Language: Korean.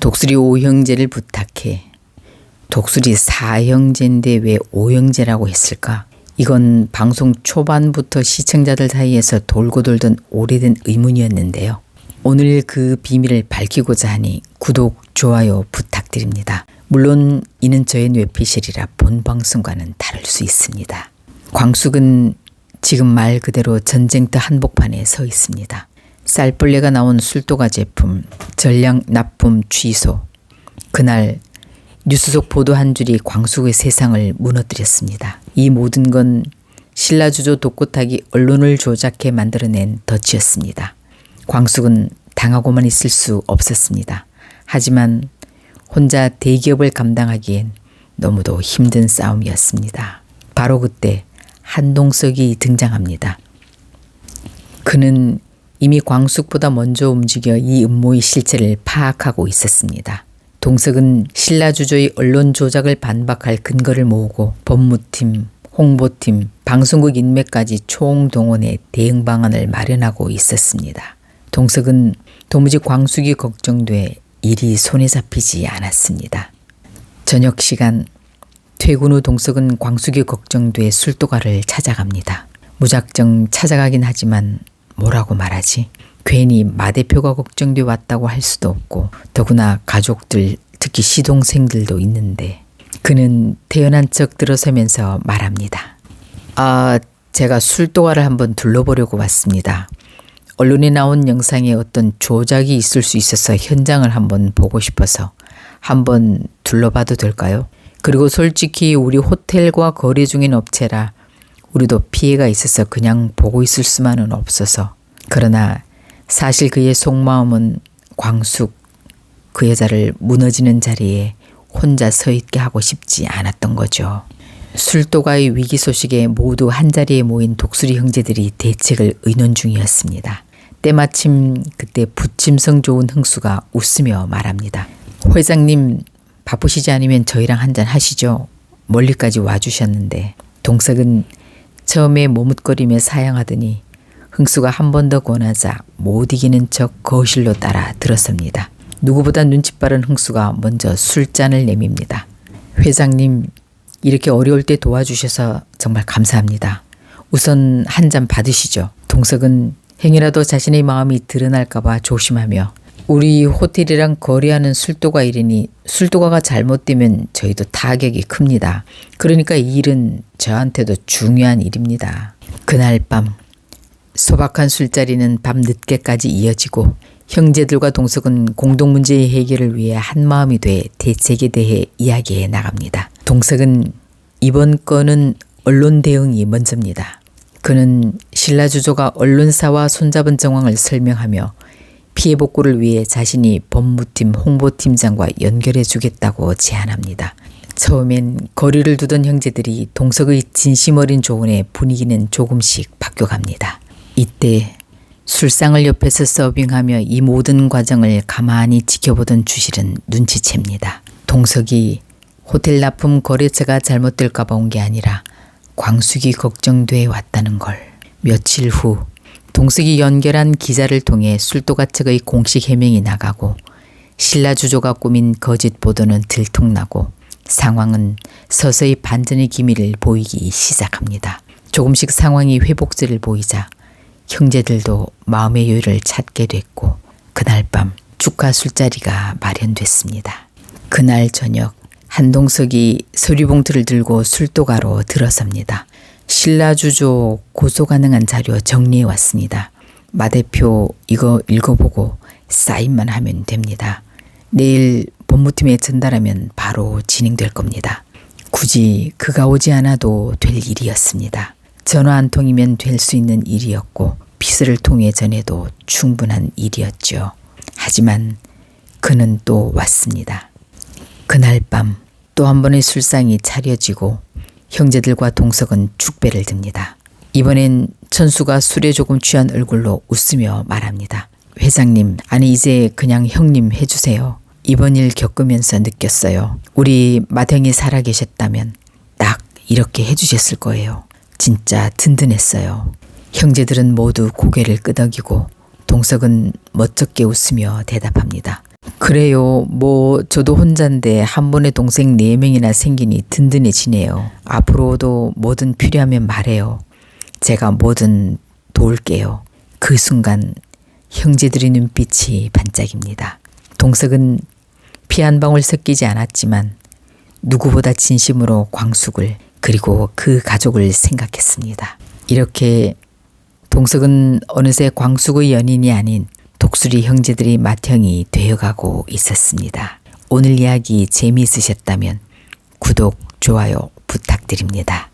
독수리 오형제를 부탁해. 독수리 사형제인데 왜 오형제라고 했을까? 이건 방송 초반부터 시청자들 사이에서 돌고 돌던 오래된 의문이었는데요. 오늘 그 비밀을 밝히고자 하니 구독, 좋아요 부탁드립니다. 물론 이는 저의 뇌피셜이라 본 방송과는 다를 수 있습니다. 광숙은 지금 말 그대로 전쟁터 한복판에 서 있습니다. 쌀벌레가 나온 술도가 제품, 전량 납품 취소. 그날 뉴스 속 보도 한 줄이 광숙의 세상을 무너뜨렸습니다. 이 모든 건 신라주조 독고타기 언론을 조작해 만들어낸 덫이었습니다. 광숙은 당하고만 있을 수 없었습니다. 하지만 혼자 대기업을 감당하기엔 너무도 힘든 싸움이었습니다. 바로 그때 한동석이 등장합니다. 그는 이미 광숙보다 먼저 움직여 이 음모의 실체를 파악하고 있었습니다. 동석은 신라주조의 언론 조작을 반박할 근거를 모으고 법무팀, 홍보팀, 방송국 인맥까지 총동원해 대응 방안을 마련하고 있었습니다. 동석은 도무지 광숙이 걱정돼 일이 손에 잡히지 않았습니다. 저녁 시간 퇴근 후 동석은 광숙이 걱정돼 술도가를 찾아갑니다. 무작정 찾아가긴 하지만 뭐라고 말하지? 괜히 마 대표가 걱정돼 왔다고 할 수도 없고 더구나 가족들 특히 시동생들도 있는데 그는 태연한 척 들어서면서 말합니다. 아, 제가 술도가를 한번 둘러보려고 왔습니다. 언론에 나온 영상에 어떤 조작이 있을 수 있어서 현장을 한번 보고 싶어서 한번 둘러봐도 될까요? 그리고 솔직히 우리 호텔과 거래 중인 업체라 우리도 피해가 있어서 그냥 보고 있을 수만은 없어서 그러나 사실 그의 속마음은 광숙 그 여자를 무너지는 자리에 혼자 서 있게 하고 싶지 않았던 거죠. 술도가의 위기 소식에 모두 한자리에 모인 독수리 형제들이 대책을 의논 중이었습니다. 때마침 그때 부침성 좋은 흥수가 웃으며 말합니다. 회장님 바쁘시지 않으면 저희랑 한잔 하시죠. 멀리까지 와주셨는데 동석은 처음에 머뭇거리며 사양하더니 흥수가 한 번 더 권하자 못 이기는 척 거실로 따라 들었습니다. 누구보다 눈치 빠른 흥수가 먼저 술잔을 내밉니다. 회장님 이렇게 어려울 때 도와주셔서 정말 감사합니다. 우선 한 잔 받으시죠. 동석은 행이라도 자신의 마음이 드러날까봐 조심하며 우리 호텔이랑 거래하는 술도가 일이니 술도가가 잘못되면 저희도 타격이 큽니다. 그러니까 이 일은 저한테도 중요한 일입니다. 그날 밤 소박한 술자리는 밤 늦게까지 이어지고 형제들과 동석은 공동 문제의 해결을 위해 한 마음이 돼 대책에 대해 이야기해 나갑니다. 동석은 이번 건은 언론 대응이 먼저입니다. 그는 신라 주조가 언론사와 손잡은 정황을 설명하며 피해 복구를 위해 자신이 법무팀 홍보팀장과 연결해 주겠다고 제안합니다. 처음엔 거리를 두던 형제들이 동석의 진심 어린 조언에 분위기는 조금씩 바뀌어갑니다. 이때 술상을 옆에서 서빙하며 이 모든 과정을 가만히 지켜보던 주실은 눈치챕니다. 동석이 호텔 납품 거래처가 잘못될까봐 온 게 아니라 광숙이 걱정돼 왔다는 걸. 며칠 후 동석이 연결한 기자를 통해 술도가 측의 공식 해명이 나가고 신라 주조가 꾸민 거짓 보도는 들통나고 상황은 서서히 반전의 기미를 보이기 시작합니다. 조금씩 상황이 회복세를 보이자 형제들도 마음의 여유를 찾게 됐고 그날 밤 축하 술자리가 마련됐습니다. 그날 저녁 한동석이 서류봉투를 들고 술도가로 들어섭니다. 신라주조 고소 가능한 자료 정리해 왔습니다. 마 대표 이거 읽어보고 사인만 하면 됩니다. 내일 법무팀에 전달하면 바로 진행될 겁니다. 굳이 그가 오지 않아도 될 일이었습니다. 전화 한 통이면 될 수 있는 일이었고 빚을 통해 전해도 충분한 일이었죠. 하지만 그는 또 왔습니다. 그날 밤 또 한 번의 술상이 차려지고 형제들과 동석은 축배를 듭니다. 이번엔 천수가 술에 조금 취한 얼굴로 웃으며 말합니다. 회장님, 아니 이제 그냥 형님 해주세요. 이번 일 겪으면서 느꼈어요. 우리 마탱이 살아계셨다면 딱 이렇게 해주셨을 거예요. 진짜 든든했어요. 형제들은 모두 고개를 끄덕이고 동석은 멋쩍게 웃으며 대답합니다. 그래요. 뭐 저도 혼자인데 한 번에 동생 네 명이나 생기니 든든해지네요. 앞으로도 뭐든 필요하면 말해요. 제가 뭐든 도울게요. 그 순간 형제들의 눈빛이 반짝입니다. 동석은 피 한 방울 섞이지 않았지만 누구보다 진심으로 광숙을 그리고 그 가족을 생각했습니다. 이렇게 동석은 어느새 광숙의 연인이 아닌 독수리 형제들의 맏형이 되어가고 있었습니다. 오늘 이야기 재미있으셨다면 구독, 좋아요 부탁드립니다.